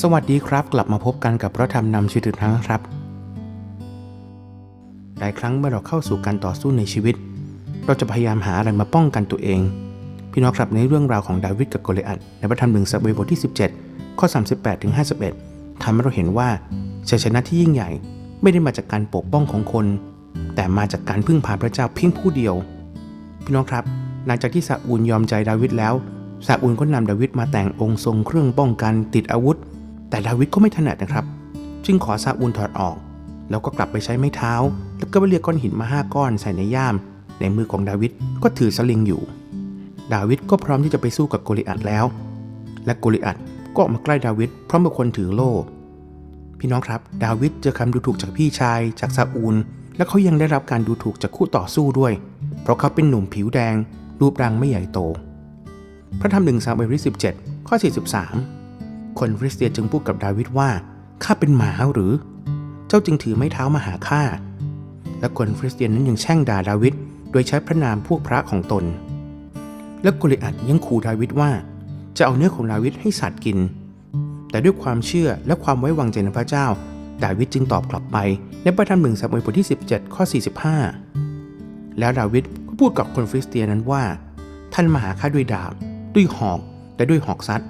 สวัสดีครับ กลับมาพบกันกับพระธรรมนำชีวิตอีกครั้งครับหลายครั้งเมื่อเราเข้าสู่การต่อสู้ในชีวิต เราจะพยายามหาอะไรมาป้องกันตัวเอง พี่น้องครับในเรื่องราวของดาวิดกับโกลิอัตในพระธรรมหนึ่งซาเอลบทที่ 17 ข้อ 38ถึง51ทำให้เราเห็นว่าชัยชนะที่ยิ่งใหญ่ไม่ได้มาจากการปกป้องของคน แต่มาจากการพึ่งพาพระเจ้าเพียงผู้เดียว พี่น้องครับ หลังจากที่ซาอูลยอมใจดาวิดแล้วซาอูลก็นำดาวิดมาแต่งองค์ทรงเครื่องป้องกันติดอาวุธ แต่ดาวิดก็ไม่ถนัดนะครับ จึงขอซาอูลถอดออก แล้วก็กลับไปใช้ไม้เท้า แล้วก็ไปเรียกก้อนหินมาห้าก้อนใส่ในย่าม ในมือของดาวิดก็ถือสลิงอยู่ ดาวิดก็พร้อมที่จะไปสู้กับโกลิอัตแล้ว และโกลิอัตก็ออกมาใกล้ดาวิดพร้อมกับคนถือโล่พี่น้องครับ ดาวิดเจอคำดูถูกจากพี่ชายจากซาอูล และเขายังได้รับการดูถูกจากคู่ต่อสู้ด้วย เพราะเขาเป็นหนุ่มผิวแดง รูปร่างไม่ใหญ่โต พระธรรมหนึ่งซามูเอลที่17 ข้อ 43 คนฟริสเตียนจึงพูดกับดาวิดว่า ข้าเป็นหมาหรือ เจ้าจึงถือไม้เท้ามาหาข้า และคนฟริสเตียนนั้นยังแช่งด่าดาวิดโดยใช้พระนามพวกพระของตน และโกลิอัตยังขู่ดาวิดว่า จะเอาเนื้อของดาวิดให้สัตว์กิน แต่ด้วยความเชื่อและความไว้วางใจในพระเจ้า ดาวิดจึงตอบกลับไปในพระธรรมหนึ่งซามูเอลบทที่ 17 ข้อ 45 แล้วดาวิดก็พูดกับคนฟริสเตียนนั้นว่า ท่านมาหาข้าด้วยดาบ ด้วยหอก และด้วยหอกซัด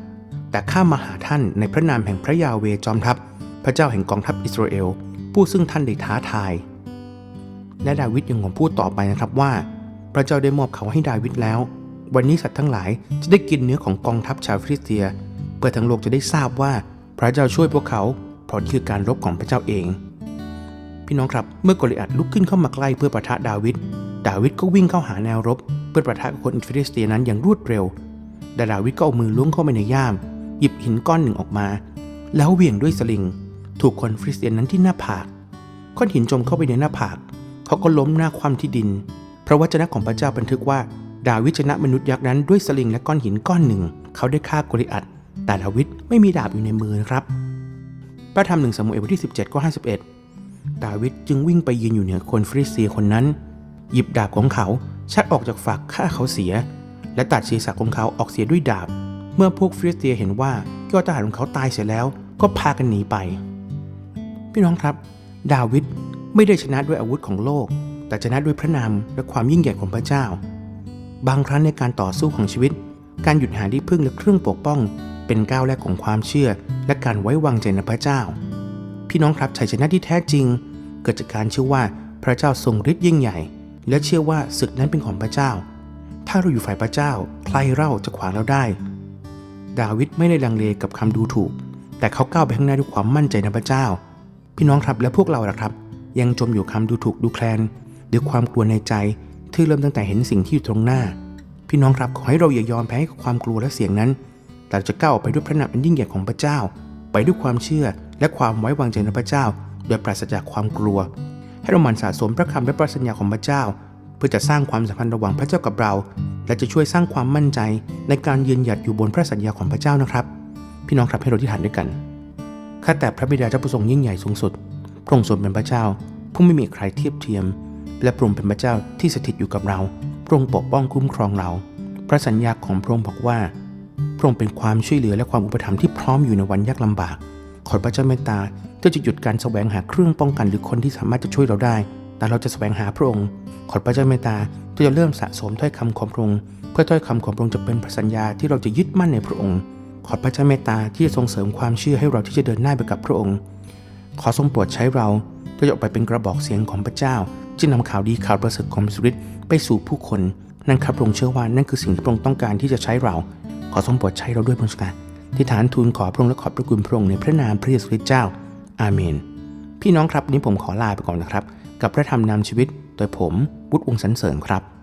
แต่ข้ามาหาท่านในพระนามแห่งพระยาเวจอมทัพ พระเจ้าแห่งกองทัพอิสราเอล ผู้ซึ่งท่านได้ท้าทาย และดาวิดยังคงพูดต่อไปนะครับว่า พระเจ้าได้มอบเขาให้ดาวิดแล้ว วันนี้สัตว์ทั้งหลายจะได้กินเนื้อของกองทัพชาวฟิลิสเตีย เพื่อทั้งโลกจะได้ทราบว่าพระเจ้าช่วยพวกเขาเพราะนี่คือการรบของพระเจ้าเอง พี่น้องครับเมื่อโกลิอัตลุกขึ้นเข้ามาใกล้เพื่อประทะดาวิดดาวิดก็วิ่งเข้าหาแนวรบ เพื่อประทะกับคนฟิลิสเตียนั้นอย่างรวดเร็วแต่ดาวิดก็เอามือล้วงเข้าไปในย่าม หยิบหินก้อนหนึ่งออกมา แล้วเหวี่ยงด้วยสลิง ถูกคนฟิลิสเตียนนั้นที่หน้าผากก้อนหินจมเข้าไปในหน้าผาก เขาก็ล้มหน้าคว่ำที่ดิน พระวจนะของพระเจ้าบันทึกว่า ดาวิดชนะมนุษย์ยักษ์นั้นด้วยสลิงและก้อนหินก้อนหนึ่ง เขาได้ฆ่ากลิอัตแต่ดาวิดไม่มีดาบอยู่ในมือนะครับ พระธรรมหนึ่งสมุเอลบทที่ 17ข้อ51 ดาวิดจึงวิ่งไปยืนอยู่เหนือคนฟริสเตียคนนั้น หยิบดาบของเขาชักออกจากฝักฆ่าเขาเสีย และตัดศีรษะของเขาออกเสียด้วยดาบ เมื่อพวกฟิริสเตียเห็นว่ายอดทหารของเขาตายเสียแล้วก็พากันหนีไป พี่น้องครับ ดาวิดไม่ได้ชนะด้วยอาวุธของโลก แต่ชนะด้วยพระนามและความยิ่งใหญ่ของพระเจ้า บางครั้งในการต่อสู้ของชีวิต การหยุดหาที่พึ่งและเครื่องปกป้อง เป็นก้าวแรกของความเชื่อ และการไว้วางใจในพระเจ้า พี่น้องครับชัยชนะที่แท้จริง เกิดจากการเชื่อว่าพระเจ้าทรงฤทธิ์ยิ่งใหญ่ และเชื่อว่าศึกนั้นเป็นของพระเจ้า ถ้าเราอยู่ฝ่ายพระเจ้าใครเล่าจะขวางเราได้ ดาวิดไม่ได้ลังเลกับคำดูถูก แต่เขาก้าวไปข้างหน้าด้วยความมั่นใจในพระเจ้า พี่น้องครับและพวกเราล่ะครับ ยังจมอยู่คำดูถูกดูแคลน หรือความกลัวในใจที่เริ่มตั้งแต่เห็นสิ่งที่อยู่ตรงหน้า พี่น้องครับขอให้เราอย่ายอมแพ้ให้กับความกลัวและเสียงนั้น แต่จะก้าวออกไปด้วยพระนามอันยิ่งใหญ่ของพระเจ้า ไปด้วยความเชื่อและความไว้วางใจในพระเจ้า โดยปราศจากความกลัว ให้เราหมั่นสะสมพระคำและพระสัญญาของพระเจ้า เพื่อจะสร้างความสัมพันธ์ระหว่างพระเจ้ากับเรา และจะช่วยสร้างความมั่นใจในการยืนหยัดอยู่บนพระสัญญาของพระเจ้านะครับ พี่น้องครับให้เราที่ฐานด้วยกันข้าแต่พระบิดาเจ้าผู้ทรงยิ่งใหญ่สูงสุดพระองค์ทรงเป็นพระเจ้า ผู้ไม่มีใครเทียบเทียม และพระองค์เป็นพระเจ้าที่สถิตอยู่กับเราพระองค์ปกป้องคุ้มครองเรา พระสัญญาของพระองค์บอกว่าพระองค์เป็นความช่วยเหลือและความอุปถัมภ์ที่พร้อมอยู่ในวันยากลำบาก ขอพระเจ้าเมตตาที่จะหยุดการแสวงหาเครื่องป้องกันหรือคนที่สามารถจะช่วยเราได้ แต่เราจะแสวงหาพระองค์ขอพระเจ้าเมตตาที่จะเริ่มสะสมถ้อยคำของพระองค์เพื่อถ้อยคำของพระองค์จะเป็นพระสัญญาที่เราจะยึดมั่นในพระองค์ ขอพระเจ้าเมตตาที่จะทรงเสริมความเชื่อให้เราที่จะเดินหน้าไปกับพระองค์ ขอทรงโปรดใช้เราเพื่อจะออกไปเป็นกระบอกเสียงของพระเจ้าจึงนำข่าวดีข่าวประเสริฐของพระสุริตไปสู่ผู้คนนั่นครับพระองค์เชื่อว่านั่นคือสิ่งที่พระองค์ต้องการที่จะใช้เรา ขอทรงโปรดใช้เราด้วยพระองค์การที่ฐานทูลขอพระองค์และขอบพระคุณพระองค์ในพระนามพระเยซูคริสต์เจ้า อาเมน พี่น้องครับวันนี้ผมขอลาไปก่อนนะครับ กับพระธรรมนำชีวิต โดยผมวุฒิวงสันเสริญครับ